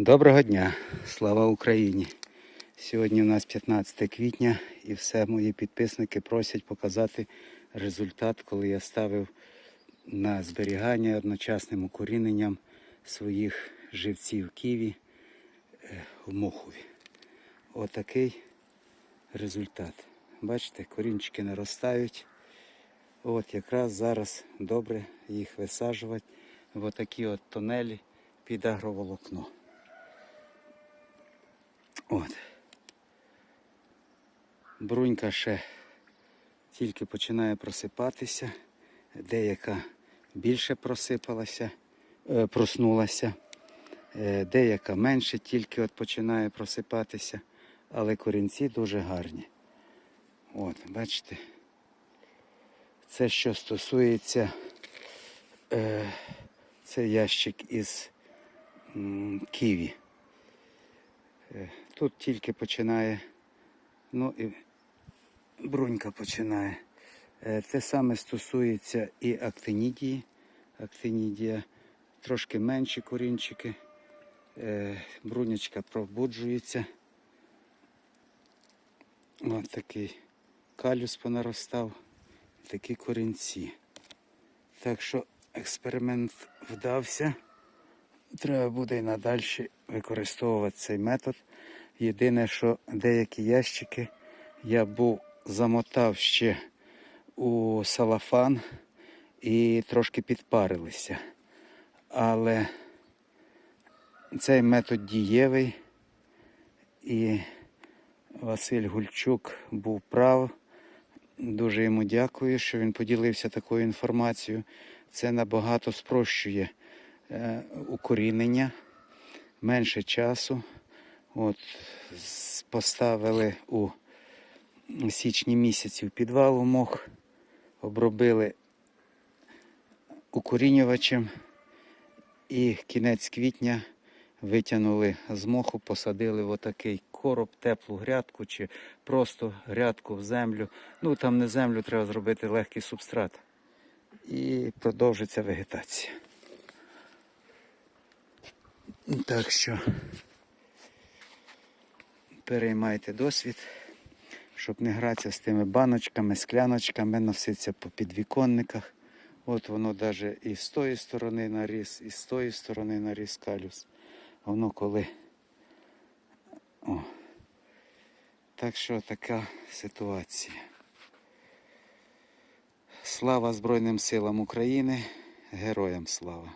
Доброго дня, слава Україні! Сьогодні у нас 15 квітня і все мої підписники просять показати результат, коли я ставив на зберігання одночасним укоріненням своїх живців ківі е, в Мохові. Отакий результат. Бачите, корінчики наростають. От якраз зараз добре їх висаджувати в отакі от тунелі під агроволокно. От. Брунька ще тільки починає просипатися, деяка більше просипалася, е, проснулася, е, деяка менше тільки от починає просипатися, але корінці дуже гарні. От, бачите. Це що стосується е, це ящик із ківі. Е, Тут тільки починає, ну і брунька починає. Е, Те саме стосується і актинідії. Актинідія трошки менші корінчики. Е, Брунячка пробуджується. Ось такий калюс понаростав, такі корінці. Так що експеримент вдався. Треба буде і надалі використовувати цей метод. Єдине, що деякі ящики я був замотав ще у салафан і трошки підпарилися. Але цей метод дієвий і Василь Гульчук був прав. Дуже йому дякую, що він поділився такою інформацією. Це набагато спрощує укорінення, менше часу. От, поставили у січні місяці в у мох, обробили укорінювачем і кінець квітня витягнули з моху, посадили в отакий короб, теплу грядку чи просто грядку в землю. Ну там не землю треба зробити легкий субстрат. І продовжиться вегетація. Так що переймайте досвід, щоб не гратися з тими баночками, скляночками, носитися по підвіконниках. От воно навіть і з тої сторони наріс, і з тої сторони наріс калюс. Воно коли. О. Так що така ситуація. Слава Збройним силам України, героям слава!